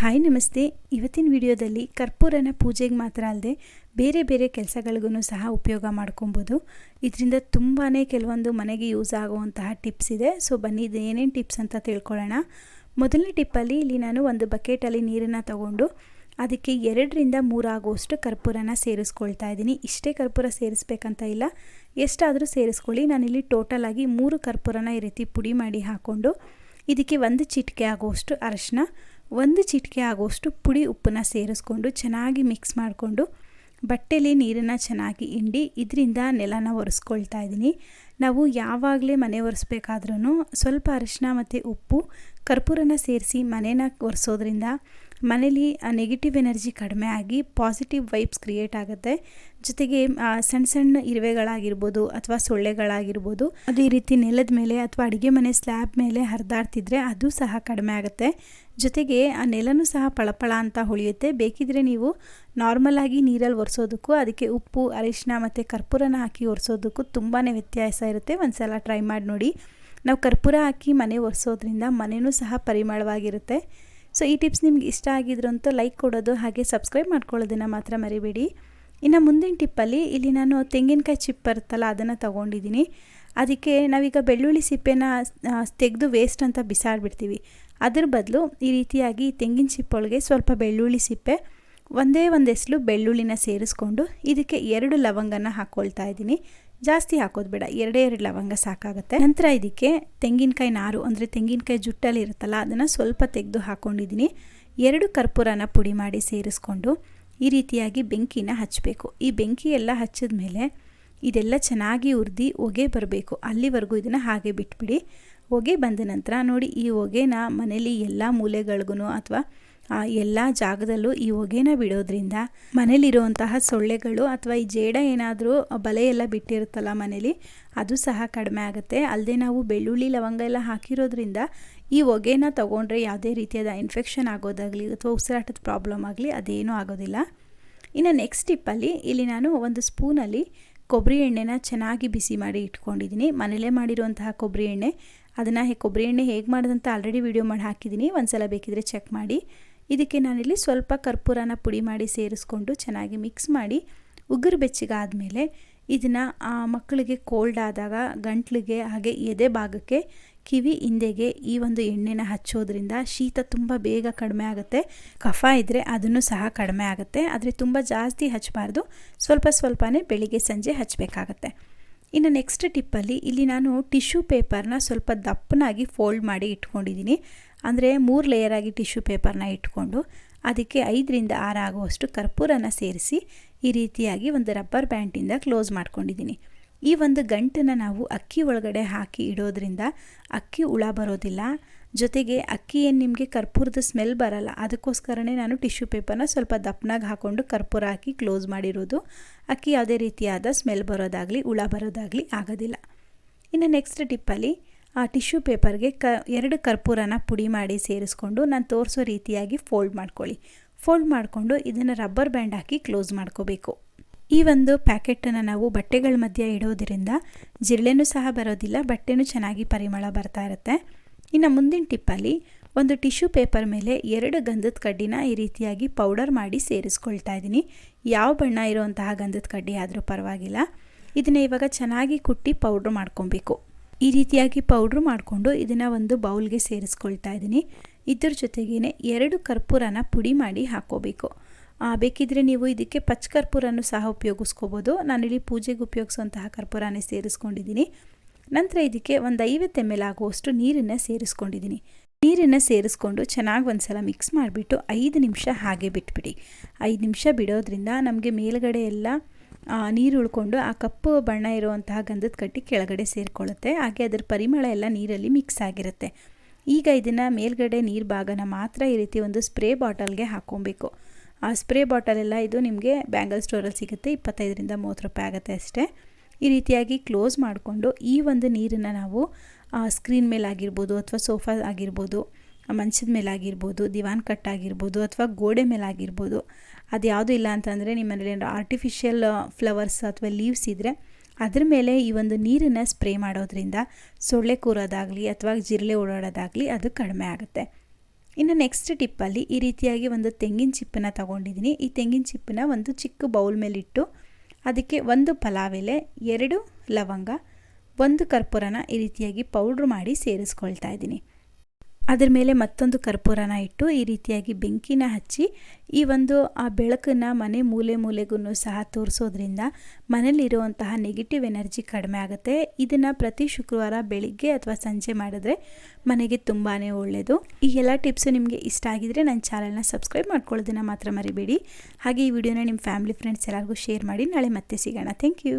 Hi ನಮಸ್ತೆ. ಇವತ್ತಿನ ವಿಡಿಯೋದಲ್ಲಿ ಕರ್ಪೂರನ ಪೂಜೆಗೆ ಮಾತ್ರ ಅಲ್ಲದೆ ಬೇರೆ ಬೇರೆ ಕೆಲಸಗಳಿಗೂ ಸಹ ಉಪಯೋಗ ಮಾಡ್ಕೊಬೋದು. ಇದರಿಂದ ತುಂಬಾ ಕೆಲವೊಂದು ಮನೆಗೆ ಯೂಸ್ ಆಗುವಂತಹ ಟಿಪ್ಸ್ ಇದೆ. ಸೊ ಬನ್ನಿ ಇದು ಏನೇನು ಟಿಪ್ಸ್ ಅಂತ ತಿಳ್ಕೊಳ್ಳೋಣ. ಮೊದಲನೇ ಟಿಪ್ಪಲ್ಲಿ ಇಲ್ಲಿ ನಾನು ಒಂದು ಬಕೆಟಲ್ಲಿ ನೀರನ್ನು ತಗೊಂಡು ಅದಕ್ಕೆ ಎರಡರಿಂದ ಮೂರಾಗುವಷ್ಟು ಕರ್ಪೂರನ ಸೇರಿಸ್ಕೊಳ್ತಾ ಇದ್ದೀನಿ. ಇಷ್ಟೇ ಕರ್ಪೂರ ಸೇರಿಸ್ಬೇಕಂತ ಇಲ್ಲ. ಎಷ್ಟಾದರೂ ಸೇರಿಸ್ಕೊಳ್ಳಿ. ನಾನಿಲ್ಲಿ ಟೋಟಲ್ ಆಗಿ ಮೂರು ಕರ್ಪೂರನ ಈ ರೀತಿ ಪುಡಿ ಮಾಡಿ ಹಾಕ್ಕೊಂಡು ಇದಕ್ಕೆ ಒಂದು ಚಿಟಿಕೆ ಆಗುವಷ್ಟು ಅರಶಿನ ಒಂದು ಚಿಟಿಕೆ ಆಗೋಷ್ಟು ಪುಡಿ ಉಪ್ಪನ್ನ ಸೇರಿಸ್ಕೊಂಡು ಚೆನ್ನಾಗಿ ಮಿಕ್ಸ್ ಮಾಡಿಕೊಂಡು ಬಟ್ಟೆಲಿ ನೀರನ್ನು ಚೆನ್ನಾಗಿ ಹಿಂಡಿ ಇದರಿಂದ ನೆಲನ ಒರೆಸ್ಕೊಳ್ತಾ ಇದ್ದೀನಿ. ನಾವು ಯಾವಾಗಲೇ ಮನೆ ಒರೆಸ್ಬೇಕಾದ್ರೂ ಸ್ವಲ್ಪ ಅರಿಶಿನ ಮತ್ತು ಉಪ್ಪು ಕರ್ಪೂರನ ಸೇರಿಸಿ ಮನೇನ ಒರೆಸೋದ್ರಿಂದ ಮನೇಲಿ ನೆಗೆಟಿವ್ ಎನರ್ಜಿ ಕಡಿಮೆ ಆಗಿ ಪಾಸಿಟಿವ್ ವೈಬ್ಸ್ ಕ್ರಿಯೇಟ್ ಆಗುತ್ತೆ. ಜೊತೆಗೆ ಸಣ್ಣ ಸಣ್ಣ ಇರುವೆಗಳಾಗಿರ್ಬೋದು ಅಥವಾ ಸೊಳ್ಳೆಗಳಾಗಿರ್ಬೋದು, ಅದು ರೀತಿ ನೆಲದ ಮೇಲೆ ಅಥವಾ ಅಡುಗೆ ಮನೆ ಸ್ಲ್ಯಾಬ್ ಮೇಲೆ ಹರಿದಾಡ್ತಿದ್ರೆ ಅದು ಸಹ ಕಡಿಮೆ ಆಗುತ್ತೆ. ಜೊತೆಗೆ, ಆ ನೆಲನೂ ಸಹ ಪಳಪಳ ಅಂತ ಹೊಳೆಯುತ್ತೆ. ಬೇಕಿದ್ರೆ ನೀವು ನಾರ್ಮಲ್ ಆಗಿ ನೀರಲ್ಲಿ ಒರೆಸೋದಕ್ಕೂ, ಅದಕ್ಕೆ ಉಪ್ಪು ಅರಿಶಿನ ಮತ್ತು ಕರ್ಪೂರನ ಹಾಕಿ ಒರೆಸೋದಕ್ಕೂ ತುಂಬಾ ವ್ಯತ್ಯಾಸ ಇರುತ್ತೆ. ಒಂದು ಸಲ ಟ್ರೈ ಮಾಡಿ ನೋಡಿ. ನಾವು ಕರ್ಪೂರ ಹಾಕಿ ಮನೆ ಒರೆಸೋದ್ರಿಂದ ಮನೆಯೂ ಸಹ ಪರಿಮಳವಾಗಿರುತ್ತೆ. ಸೊ ಈ ಟಿಪ್ಸ್ ನಿಮ್ಗೆ ಇಷ್ಟ ಆಗಿದ್ರು ಅಂತ ಲೈಕ್ ಕೊಡೋದು ಹಾಗೆ ಸಬ್ಸ್ಕ್ರೈಬ್ ಮಾಡ್ಕೊಳ್ಳೋದನ್ನು ಮಾತ್ರ ಮರಿಬೇಡಿ. ಇನ್ನು ಮುಂದಿನ ಟಿಪ್ಪಲ್ಲಿ ಇಲ್ಲಿ ನಾನು ತೆಂಗಿನಕಾಯಿ ಚಿಪ್ ಬರುತ್ತಲ್ಲ ಅದನ್ನು ತೊಗೊಂಡಿದ್ದೀನಿ. ಅದಕ್ಕೆ ನಾವೀಗ ಬೆಳ್ಳುಳ್ಳಿ ಸಿಪ್ಪೆನ ತೆಗೆದು ವೇಸ್ಟ್ ಅಂತ ಬಿಸಾಡ್ಬಿಡ್ತೀವಿ. ಅದ್ರ ಬದಲು ಈ ರೀತಿಯಾಗಿ ತೆಂಗಿನ ಚಿಪ್ಪೊಳಗೆ ಸ್ವಲ್ಪ ಬೆಳ್ಳುಳ್ಳಿ ಸಿಪ್ಪೆ ಒಂದೇ ಒಂದೆಸ್ಲು ಬೆಳ್ಳುಳ್ಳಿನ ಸೇರಿಸ್ಕೊಂಡು ಇದಕ್ಕೆ ಎರಡು ಲವಂಗನ ಹಾಕ್ಕೊಳ್ತಾ ಇದ್ದೀನಿ. ಜಾಸ್ತಿ ಹಾಕೋದು ಬೇಡ, ಎರಡೇ ಎರಡು ಲವಂಗ ಸಾಕಾಗುತ್ತೆ. ನಂತರ ಇದಕ್ಕೆ ತೆಂಗಿನಕಾಯಿ ನಾರು, ಅಂದರೆ ತೆಂಗಿನಕಾಯಿ ಜುಟ್ಟಲ್ಲಿ ಇರುತ್ತಲ್ಲ, ಅದನ್ನು ಸ್ವಲ್ಪ ತೆಗೆದು ಹಾಕ್ಕೊಂಡಿದ್ದೀನಿ ಎರಡು ಕರ್ಪೂರನ ಪುಡಿ ಮಾಡಿ ಸೇರಿಸ್ಕೊಂಡು ಈ ರೀತಿಯಾಗಿ ಬೆಂಕಿನ ಹಚ್ಚಬೇಕು ಈ ಬೆಂಕಿ ಎಲ್ಲ ಹಚ್ಚಿದ ಮೇಲೆ ಇದೆಲ್ಲ ಚೆನ್ನಾಗಿ ಉರಿದು ಹೊಗೆ ಬರಬೇಕು. ಅಲ್ಲಿವರೆಗೂ ಇದನ್ನು ಹಾಗೆ ಬಿಟ್ಬಿಡಿ. ಹೊಗೆ ಬಂದ ನಂತರ ನೋಡಿ, ಈ ಹೊಗೆನ ಮನೇಲಿ ಎಲ್ಲ ಮೂಲೆಗಳಿಗೂ ಅಥವಾ ಎಲ್ಲ ಜಾಗದಲ್ಲೂ ಈ ಹೊಗೆನ ಬಿಡೋದ್ರಿಂದ ಮನೇಲಿರುವಂತಹ ಸೊಳ್ಳೆಗಳು ಅಥವಾ ಈ ಜೇಡ ಏನಾದರೂ ಬಲೆ ಎಲ್ಲ ಬಿಟ್ಟಿರುತ್ತಲ್ಲ ಮನೇಲಿ, ಅದು ಸಹ ಕಡಿಮೆ ಆಗುತ್ತೆ. ಅಲ್ಲದೆ ನಾವು ಬೆಳ್ಳುಳ್ಳಿ, ಲವಂಗ ಎಲ್ಲ ಹಾಕಿರೋದ್ರಿಂದ ಈ ಹೊಗೆನ ತೊಗೊಂಡ್ರೆ ಯಾವುದೇ ರೀತಿಯಾದ ಇನ್ಫೆಕ್ಷನ್ ಆಗೋದಾಗಲಿ ಅಥವಾ ಉಸಿರಾಟದ ಪ್ರಾಬ್ಲಮ್ ಆಗಲಿ ಅದೇನೂ ಆಗೋದಿಲ್ಲ. ಇನ್ನು ನೆಕ್ಸ್ಟ್ ಟಿಪ್ಪಲ್ಲಿ ಇಲ್ಲಿ ನಾನು ಒಂದು ಸ್ಪೂನಲ್ಲಿ ಕೊಬ್ಬರಿ ಎಣ್ಣೆನ ಚೆನ್ನಾಗಿ ಬಿಸಿ ಮಾಡಿ ಇಟ್ಕೊಂಡಿದ್ದೀನಿ. ಮನೇಲೇ ಮಾಡಿರುವಂತಹ ಕೊಬ್ಬರಿ ಎಣ್ಣೆ, ಅದನ್ನು ಕೊಬ್ಬರಿ ಎಣ್ಣೆ ಹೇಗೆ ಮಾಡೋದಂತ ಆಲ್ರೆಡಿ ವೀಡಿಯೋ ಮಾಡಿ ಹಾಕಿದ್ದೀನಿ. ಒಂದು ಸಲ ಬೇಕಿದ್ರೆ ಚೆಕ್ ಮಾಡಿ. ಇದಕ್ಕೆ ನಾನಿಲ್ಲಿ ಸ್ವಲ್ಪ ಕರ್ಪೂರನ ಪುಡಿ ಮಾಡಿ ಸೇರಿಸ್ಕೊಂಡು ಚೆನ್ನಾಗಿ ಮಿಕ್ಸ್ ಮಾಡಿ ಉಗುರು ಬೆಚ್ಚಗಾದಮೇಲೆ ಇದನ್ನು ಮಕ್ಕಳಿಗೆ ಕೋಲ್ಡ್ ಆದಾಗ, ಗಂಟ್ಲಿಗೆ, ಹಾಗೆ ಎದೆ ಭಾಗಕ್ಕೆ, ಕಿವಿ ಹಿಂದೆಗೆ ಈ ಒಂದು ಎಣ್ಣೆನ ಹಚ್ಚೋದ್ರಿಂದ ಶೀತ ತುಂಬ ಬೇಗ ಕಡಿಮೆ ಆಗುತ್ತೆ. ಕಫ ಇದ್ದರೆ ಅದನ್ನು ಸಹ ಕಡಿಮೆ ಆಗುತ್ತೆ. ಆದರೆ ತುಂಬ ಜಾಸ್ತಿ ಹಚ್ಚಬಾರ್ದು. ಸ್ವಲ್ಪ ಸ್ವಲ್ಪನೇ ಬೆಳಿಗ್ಗೆ ಸಂಜೆ ಹಚ್ಚಬೇಕಾಗತ್ತೆ. ಇನ್ನು ನೆಕ್ಸ್ಟ್ ಟಿಪ್ಪಲ್ಲಿ ಇಲ್ಲಿ ನಾನು ಟಿಶ್ಯೂ ಪೇಪರ್ನ ಸ್ವಲ್ಪ ದಪ್ಪನಾಗಿ ಫೋಲ್ಡ್ ಮಾಡಿ ಇಟ್ಕೊಂಡಿದ್ದೀನಿ. ಅಂದರೆ ಮೂರು ಲೇಯರಾಗಿ ಟಿಶ್ಯೂ ಪೇಪರ್ನ ಇಟ್ಕೊಂಡು ಅದಕ್ಕೆ ಐದರಿಂದ ಆರು ಆಗುವಷ್ಟು ಕರ್ಪೂರನ ಸೇರಿಸಿ ಈ ರೀತಿಯಾಗಿ ಒಂದು ರಬ್ಬರ್ ಬ್ಯಾಂಡಿಂದ ಕ್ಲೋಸ್ ಮಾಡ್ಕೊಂಡಿದ್ದೀನಿ. ಈ ಒಂದು ಗಂಟನ್ನು ನಾವು ಅಕ್ಕಿ ಒಳಗಡೆ ಹಾಕಿ ಇಡೋದ್ರಿಂದ ಅಕ್ಕಿ ಹುಳ ಬರೋದಿಲ್ಲ. ಜೊತೆಗೆ ಅಕ್ಕಿ ಏನು ನಿಮಗೆ ಕರ್ಪೂರದ ಸ್ಮೆಲ್ ಬರಲ್ಲ, ಅದಕ್ಕೋಸ್ಕರನೇ ನಾನು ಟಿಶ್ಯೂ ಪೇಪರ್ನ ಸ್ವಲ್ಪ ದಪ್ಪನಾಗಿ ಹಾಕ್ಕೊಂಡು ಕರ್ಪೂರ ಹಾಕಿ ಕ್ಲೋಸ್ ಮಾಡಿರೋದು. ಅಕ್ಕಿ ಯಾವುದೇ ರೀತಿಯಾದ ಸ್ಮೆಲ್ ಬರೋದಾಗಲಿ, ಹುಳ ಬರೋದಾಗಲಿ ಆಗೋದಿಲ್ಲ. ಇನ್ನು ನೆಕ್ಸ್ಟ್ ಟಿಪ್ಪಲ್ಲಿ ಆ ಟಿಶ್ಯೂ ಪೇಪರ್ಗೆ ಕ, ಎರಡು ಕರ್ಪೂರನ ಪುಡಿ ಮಾಡಿ ಸೇರಿಸ್ಕೊಂಡು ನಾನು ತೋರಿಸೋ ರೀತಿಯಾಗಿ ಫೋಲ್ಡ್ ಮಾಡ್ಕೊಳ್ಳಿ. ಫೋಲ್ಡ್ ಮಾಡಿಕೊಂಡು ಇದನ್ನು ರಬ್ಬರ್ ಬ್ಯಾಂಡ್ ಹಾಕಿ ಕ್ಲೋಸ್ ಮಾಡ್ಕೋಬೇಕು. ಈ ಒಂದು ಪ್ಯಾಕೆಟನ್ನು ನಾವು ಬಟ್ಟೆಗಳ ಮಧ್ಯೆ ಇಡೋದರಿಂದ ಜಿರಳೆನೂ ಸಹ ಬರೋದಿಲ್ಲ, ಬಟ್ಟೆನೂ ಚೆನ್ನಾಗಿ ಪರಿಮಳ ಬರ್ತಾ ಇರುತ್ತೆ. ಇನ್ನು ಮುಂದಿನ ಟಿಪ್ಪಲ್ಲಿ ಒಂದು ಟಿಶ್ಯೂ ಪೇಪರ್ ಮೇಲೆ ಎರಡು ಗಂಧದ ಕಡ್ಡಿನ ಈ ರೀತಿಯಾಗಿ ಪೌಡರ್ ಮಾಡಿ ಸೇರಿಸ್ಕೊಳ್ತಾ ಇದ್ದೀನಿ. ಯಾವ ಬಣ್ಣ ಇರುವಂತಹ ಗಂಧದ ಕಡ್ಡಿ ಆದರೂ ಪರವಾಗಿಲ್ಲ. ಇದನ್ನು ಇವಾಗ ಚೆನ್ನಾಗಿ ಕುಟ್ಟಿ ಪೌಡ್ರ್ ಮಾಡ್ಕೊಬೇಕು. ಈ ರೀತಿಯಾಗಿ ಪೌಡ್ರ್ ಮಾಡಿಕೊಂಡು ಇದನ್ನು ಒಂದು ಬೌಲ್ಗೆ ಸೇರಿಸ್ಕೊಳ್ತಾ ಇದ್ದೀನಿ. ಇದ್ರ ಜೊತೆಗೇ ಎರಡು ಕರ್ಪೂರನ ಪುಡಿ ಮಾಡಿ ಹಾಕೋಬೇಕು. ಬೇಕಿದ್ರೆ ನೀವು ಇದಕ್ಕೆ ಪಚ್ಚ ಕರ್ಪೂರನ್ನು ಸಹ ಉಪಯೋಗಿಸ್ಕೋಬೋದು. ನಾನಿಲ್ಲಿ ಪೂಜೆಗೆ ಉಪಯೋಗಿಸುವಂತಹ ಕರ್ಪೂರನೇ ಸೇರಿಸ್ಕೊಂಡಿದ್ದೀನಿ. ನಂತರ ಇದಕ್ಕೆ ಒಂದು ಐವತ್ತು ಎಂ ಎಲ್ ಆಗುವಷ್ಟು ನೀರನ್ನು ಸೇರಿಸ್ಕೊಂಡಿದ್ದೀನಿ. ನೀರನ್ನು ಸೇರಿಸ್ಕೊಂಡು ಚೆನ್ನಾಗಿ ಒಂದು ಸಲ ಮಿಕ್ಸ್ ಮಾಡಿಬಿಟ್ಟು ಐದು ನಿಮಿಷ ಹಾಗೆ ಬಿಟ್ಬಿಡಿ. ಐದು ನಿಮಿಷ ಬಿಡೋದ್ರಿಂದ ನಮಗೆ ಮೇಲುಗಡೆ ಎಲ್ಲ ನೀರು ಉಳ್ಕೊಂಡು ಆ ಕಪ್ಪು ಬಣ್ಣ ಇರುವಂತಹ ಗಂಧದ ಕಟ್ಟಿ ಕೆಳಗಡೆ ಸೇರಿಕೊಳ್ಳುತ್ತೆ. ಹಾಗೆ ಅದರ ಪರಿಮಳ ಎಲ್ಲ ನೀರಲ್ಲಿ ಮಿಕ್ಸ್ ಆಗಿರುತ್ತೆ. ಈಗ ಇದನ್ನು ಮೇಲ್ಗಡೆ ನೀರು ಭಾಗನ ಮಾತ್ರ ಈ ರೀತಿ ಒಂದು ಸ್ಪ್ರೇ ಬಾಟಲ್ಗೆ ಹಾಕ್ಕೊಬೇಕು. ಆ ಸ್ಪ್ರೇ ಬಾಟಲೆಲ್ಲ ಇದು ನಿಮಗೆ ಬ್ಯಾಂಗಲ್ ಸ್ಟೋರಲ್ಲಿ ಸಿಗುತ್ತೆ. ಇಪ್ಪತ್ತೈದರಿಂದ ಮೂವತ್ತು ರೂಪಾಯಿ ಆಗುತ್ತೆ ಅಷ್ಟೇ. ಈ ರೀತಿಯಾಗಿ ಕ್ಲೋಸ್ ಮಾಡಿಕೊಂಡು ಈ ಒಂದು ನೀರನ್ನು ನಾವು ಸ್ಕ್ರೀನ್ ಮೇಲೆ ಆಗಿರ್ಬೋದು ಅಥವಾ ಸೋಫಾ ಆಗಿರ್ಬೋದು ಮಂಚದ ಮೇಲೆ ಆಗಿರ್ಬೋದು ದಿವಾನ್ ಕಟ್ ಆಗಿರ್ಬೋದು ಅಥವಾ ಗೋಡೆ ಮೇಲೆ ಆಗಿರ್ಬೋದು ಅದು ಯಾವುದೂ ಇಲ್ಲ ಅಂತಂದರೆ ನಿಮ್ಮನೇಲಿ ಏನಾರು ಆರ್ಟಿಫಿಷಿಯಲ್ ಫ್ಲವರ್ಸ್ ಅಥವಾ ಲೀವ್ಸ್ ಇದ್ದರೆ ಅದ್ರ ಮೇಲೆ ಈ ಒಂದು ನೀರನ್ನು ಸ್ಪ್ರೇ ಮಾಡೋದ್ರಿಂದ ಸೊಳ್ಳೆ ಕೂರೋದಾಗಲಿ ಅಥವಾ ಜಿರಳೆ ಓಡಾಡೋದಾಗಲಿ ಅದು ಕಡಿಮೆ ಆಗುತ್ತೆ. ಇನ್ನು ನೆಕ್ಸ್ಟ್ ಟಿಪ್ಪಲ್ಲಿ ಈ ರೀತಿಯಾಗಿ ಒಂದು ತೆಂಗಿನ ಚಿಪ್ಪನ್ನು ತಗೊಂಡಿದ್ದೀನಿ. ಈ ತೆಂಗಿನ ಚಿಪ್ಪನ್ನ ಒಂದು ಚಿಕ್ಕ ಬೌಲ್ ಮೇಲಿಟ್ಟು ಅದಕ್ಕೆ ಒಂದು ಪಲಾವ್ ಎಲೆ ಎರಡು ಲವಂಗ, ಒಂದು ಕರ್ಪೂರನ ಈ ರೀತಿಯಾಗಿ ಪೌಡ್ರ್ ಮಾಡಿ ಸೇರಿಸ್ಕೊಳ್ತಾ ಇದ್ದೀನಿ. ಅದ್ರ ಮೇಲೆ ಮತ್ತೊಂದು ಕರ್ಪೂರನ ಇಟ್ಟು ಈ ರೀತಿಯಾಗಿ ಬೆಂಕಿನ ಹಚ್ಚಿ ಈ ಒಂದು ಆ ಬೆಳಕನ್ನು ಮನೆ ಮೂಲೆ ಮೂಲೆಗೂ ಸಹ ತೋರಿಸೋದ್ರಿಂದ ಮನೇಲಿರುವಂತಹ ನೆಗೆಟಿವ್ ಎನರ್ಜಿ ಕಡಿಮೆ ಆಗುತ್ತೆ. ಇದನ್ನು ಪ್ರತಿ ಶುಕ್ರವಾರ ಬೆಳಿಗ್ಗೆ ಅಥವಾ ಸಂಜೆ ಮಾಡಿದ್ರೆ ಮನೆಗೆ ತುಂಬಾ ಒಳ್ಳೆಯದು ಈ ಎಲ್ಲ ಟಿಪ್ಸು ನಿಮಗೆ ಇಷ್ಟ ಆಗಿದರೆ ನನ್ನ ಚಾನಲ್ನ ಸಬ್ಸ್ಕ್ರೈಬ್ ಮಾಡ್ಕೊಳ್ಳೋದನ್ನು ಮಾತ್ರ ಮರಿಬೇಡಿ. ಹಾಗೆ ಈ ವಿಡಿಯೋನ ನಿಮ್ಮ ಫ್ಯಾಮಿಲಿ, ಫ್ರೆಂಡ್ಸ್ ಎಲ್ಲರಿಗೂ ಶೇರ್ ಮಾಡಿ ನಾಳೆ ಮತ್ತೆ ಸಿಗೋಣ. Thank you.